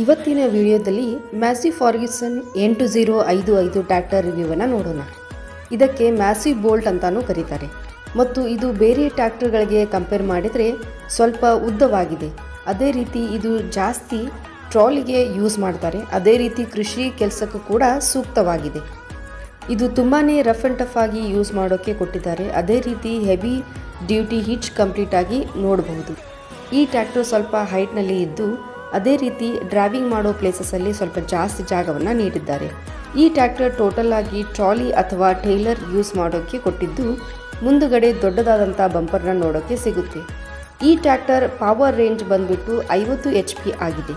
ಇವತ್ತಿನ ವಿಡಿಯೋದಲ್ಲಿ ಮ್ಯಾಸಿ ಫಾರ್ಗಿಸನ್ ಎಂಟು ಜೀರೋ ಐದು ಐದು ಟ್ರ್ಯಾಕ್ಟರ್ ರಿವ್ಯೂವನ್ನು ನೋಡೋಣ. ಇದಕ್ಕೆ ಮ್ಯಾಸಿ ಬೋಲ್ಟ್ ಅಂತಲೂ ಕರೀತಾರೆ. ಮತ್ತು ಇದು ಬೇರೆ ಟ್ಯಾಕ್ಟರ್ಗಳಿಗೆ ಕಂಪೇರ್ ಮಾಡಿದರೆ ಸ್ವಲ್ಪ ಉದ್ದವಾಗಿದೆ. ಅದೇ ರೀತಿ ಇದು ಜಾಸ್ತಿ ಟ್ರಾಲಿಗೆ ಯೂಸ್ ಮಾಡ್ತಾರೆ. ಅದೇ ರೀತಿ ಕೃಷಿ ಕೆಲಸಕ್ಕೂ ಕೂಡ ಸೂಕ್ತವಾಗಿದೆ. ಇದು ತುಂಬಾ ರಫ್ ಆ್ಯಂಡ್ ಟಫ್ ಆಗಿ ಯೂಸ್ ಮಾಡೋಕ್ಕೆ ಕೊಟ್ಟಿದ್ದಾರೆ. ಅದೇ ರೀತಿ ಹೆವಿ ಡ್ಯೂಟಿ ಹಿಚ್ ಕಂಪ್ಲೀಟಾಗಿ ನೋಡಬಹುದು. ಈ ಟ್ಯಾಕ್ಟರ್ ಸ್ವಲ್ಪ ಹೈಟ್ನಲ್ಲಿ ಇದ್ದು ಅದೇ ರೀತಿ ಡ್ರೈವಿಂಗ್ ಮಾಡೋ ಪ್ಲೇಸಸಲ್ಲಿ ಸ್ವಲ್ಪ ಜಾಸ್ತಿ ಜಾಗವನ್ನು ನೀಡಿದ್ದಾರೆ. ಈ ಟ್ರ್ಯಾಕ್ಟರ್ ಟೋಟಲ್ ಆಗಿ ಟ್ರಾಲಿ ಅಥವಾ ಟೈಲರ್ ಯೂಸ್ ಮಾಡೋಕ್ಕೆ ಕೊಟ್ಟಿದ್ದು ಮುಂದುಗಡೆ ದೊಡ್ಡದಾದಂಥ ಬಂಪರ್ನ ನೋಡೋಕ್ಕೆ ಸಿಗುತ್ತೆ. ಈ ಟ್ರ್ಯಾಕ್ಟರ್ ಪವರ್ ರೇಂಜ್ ಬಂದ್ಬಿಟ್ಟು ಐವತ್ತು ಎಚ್ ಪಿ ಆಗಿದೆ.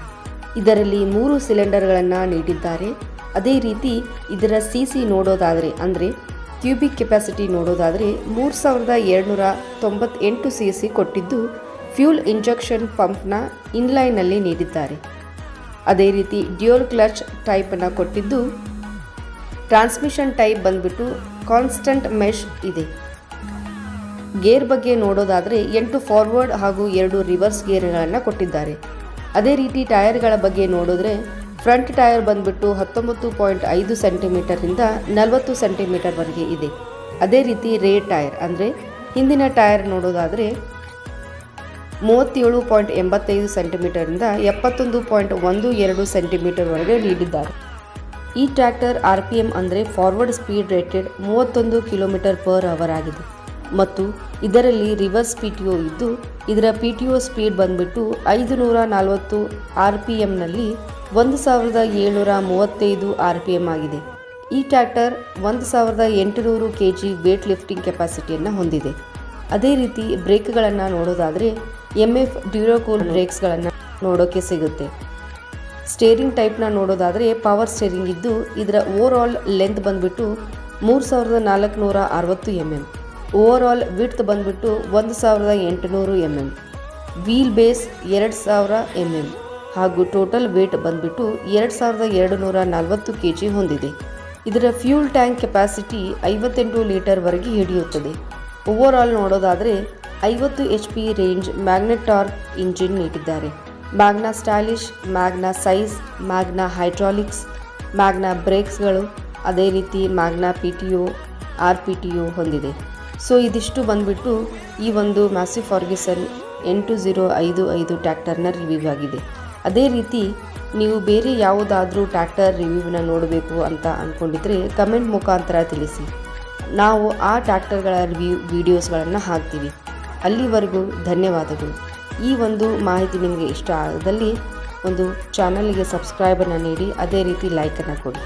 ಇದರಲ್ಲಿ ಮೂರು ಸಿಲಿಂಡರ್ಗಳನ್ನು ನೀಡಿದ್ದಾರೆ. ಅದೇ ರೀತಿ ಇದರ ಸಿ ಸಿ ನೋಡೋದಾದರೆ, ಅಂದರೆ ಕ್ಯೂಬಿಕ್ ಕೆಪಾಸಿಟಿ ನೋಡೋದಾದರೆ ಮೂರು ಸಾವಿರದ ಏಳ್ನೂರ ತೊಂಬತ್ತೆಂಟು ಸಿ ಸಿ ಕೊಟ್ಟಿದ್ದು ಫ್ಯೂಲ್ ಇಂಜೆಕ್ಷನ್ ಪಂಪ್ನ ಇನ್ಲೈನಲ್ಲಿ ನೀಡಿದ್ದಾರೆ. ಅದೇ ರೀತಿ ಡ್ಯೂಯಲ್ ಕ್ಲಚ್ ಟೈಪನ್ನು ಕೊಟ್ಟಿದ್ದು ಟ್ರಾನ್ಸ್ಮಿಷನ್ ಟೈಪ್ ಬಂದ್ಬಿಟ್ಟು ಕಾನ್ಸ್ಟಂಟ್ ಮೆಶ್ ಇದೆ. ಗೇರ್ ಬಗ್ಗೆ ನೋಡೋದಾದರೆ ಎಂಟು ಫಾರ್ವರ್ಡ್ ಹಾಗೂ ಎರಡು ರಿವರ್ಸ್ ಗೇರ್ಗಳನ್ನು ಕೊಟ್ಟಿದ್ದಾರೆ. ಅದೇ ರೀತಿ ಟೈರ್ಗಳ ಬಗ್ಗೆ ನೋಡಿದ್ರೆ ಫ್ರಂಟ್ ಟೈರ್ ಬಂದ್ಬಿಟ್ಟು ಹತ್ತೊಂಬತ್ತು ಪಾಯಿಂಟ್ ಐದು ಸೆಂಟಿಮೀಟರಿಂದ ನಲವತ್ತು ಸೆಂಟಿಮೀಟರ್ವರೆಗೆ ಇದೆ. ಅದೇ ರೀತಿ ರೇ ಟೈರ್ ಅಂದರೆ ಹಿಂದಿನ ಟೈರ್ ನೋಡೋದಾದರೆ ಮೂವತ್ತೇಳು ಪಾಯಿಂಟ್ ಎಂಬತ್ತೈದು ಸೆಂಟಿಮೀಟರಿಂದ ಎಪ್ಪತ್ತೊಂದು ಪಾಯಿಂಟ್ ಒಂದು ಎರಡು ಸೆಂಟಿಮೀಟರ್ವರೆಗೆ ನೀಡಿದ್ದಾರೆ. ಈ ಟ್ರ್ಯಾಕ್ಟರ್ ಆರ್ ಪಿ ಎಂ ಅಂದರೆ ಫಾರ್ವರ್ಡ್ ಸ್ಪೀಡ್ ರೇಟೆಡ್ ಮೂವತ್ತೊಂದು ಕಿಲೋಮೀಟರ್ ಪರ್ ಅವರ್ ಆಗಿದೆ. ಮತ್ತು ಇದರಲ್ಲಿ ರಿವರ್ಸ್ ಪಿ ಟಿ ಒ ಇದ್ದು, ಇದರ ಪಿ ಟಿ ಒ ಸ್ಪೀಡ್ ಬಂದ್ಬಿಟ್ಟು ಐದು ನೂರ ನಲವತ್ತು ಆರ್ ಪಿ ಎಮ್ನಲ್ಲಿ ಒಂದು ಸಾವಿರದ ಏಳ್ನೂರ ಮೂವತ್ತೈದು ಆರ್ ಪಿ ಎಂ ಆಗಿದೆ. ಈ ಟ್ರ್ಯಾಕ್ಟರ್ ಒಂದು ಸಾವಿರದ ಎಂಟುನೂರು ಕೆ ಜಿ ವೇಟ್ ಲಿಫ್ಟಿಂಗ್ ಕೆಪಾಸಿಟಿಯನ್ನು ಹೊಂದಿದೆ. ಅದೇ ರೀತಿ ಬ್ರೇಕ್ಗಳನ್ನು ನೋಡೋದಾದರೆ ಎಂ ಎಫ್ ಡ್ಯೂರೋಕೂಲ್ ಬ್ರೇಕ್ಸ್ಗಳನ್ನು ನೋಡೋಕ್ಕೆ ಸಿಗುತ್ತೆ. ಸ್ಟೇರಿಂಗ್ ಟೈಪ್ನ ನೋಡೋದಾದರೆ ಪವರ್ ಸ್ಟೇರಿಂಗ್ ಇದ್ದು ಇದರ ಓವರ್ ಆಲ್ ಲೆಂತ್ ಬಂದ್ಬಿಟ್ಟು ಮೂರು ಸಾವಿರದ ನಾಲ್ಕುನೂರ ಅರವತ್ತು M M over all width ಬಂದ್ಬಿಟ್ಟು ಒಂದು ಸಾವಿರದ ಎಂಟುನೂರು ಎಂ ಎಂ ವೀಲ್ ಬೇಸ್ ಎರಡು ಸಾವಿರ ಎಂ ಎಂ ಹಾಗೂ ಟೋಟಲ್ ವೇಟ್ ಬಂದ್ಬಿಟ್ಟು ಎರಡು ಸಾವಿರದ ಎರಡು ನೂರ ನಲವತ್ತು ಕೆ ಜಿ ಹೊಂದಿದೆ. ಇದರ ಫ್ಯೂಲ್ ಟ್ಯಾಂಕ್ ಕೆಪಾಸಿಟಿ ಐವತ್ತೆಂಟು ಲೀಟರ್ವರೆಗೆ ಹಿಡಿಯುತ್ತದೆ. ಓವರ್ ಆಲ್ ನೋಡೋದಾದರೆ ಐವತ್ತು H P range magnatorque engine ನೀಡಿದ್ದಾರೆ. Magna stylish magna size, magna hydraulics, magna ಬ್ರೇಕ್ಸ್ಗಳು, ಅದೇ ರೀತಿ magna P T O, R P T O ಹೊಂದಿದೆ. ಸೊ, ಇದಿಷ್ಟು ಬಂದುಬಿಟ್ಟು ಈ ಒಂದು ಮ್ಯಾಸಿ ಫಾರ್ಗಿಸನ್ ಎಂಟು ಝೀರೋ ಐದು ಐದು ಟ್ಯಾಕ್ಟರ್ನ ರಿವ್ಯೂ ಆಗಿದೆ. ಅದೇ ರೀತಿ ನೀವು ಬೇರೆ ಯಾವುದಾದ್ರೂ ಟ್ಯಾಕ್ಟರ್ ರಿವ್ಯೂನ ನೋಡಬೇಕು ಅಂತ ಅಂದ್ಕೊಂಡಿದ್ರೆ ಕಮೆಂಟ್ ಮುಖಾಂತರ ತಿಳಿಸಿ. ನಾವು ಆ ಟ್ಯಾಕ್ಟರ್ಗಳ ರಿವ್ಯೂ, ವೀಡಿಯೋಸ್ಗಳನ್ನು ಹಾಕ್ತೀವಿ. ಅಲ್ಲಿವರೆಗೂ ಧನ್ಯವಾದಗಳು. ಈ ಒಂದು ಮಾಹಿತಿ ನಿಮಗೆ ಇಷ್ಟ ಆದಲ್ಲಿ ಒಂದು ಚಾನಲ್ಗೆ ಸಬ್ಸ್ಕ್ರೈಬನ್ನು ನೀಡಿ, ಅದೇ ರೀತಿ ಲೈಕನ್ನು ಕೊಡಿ.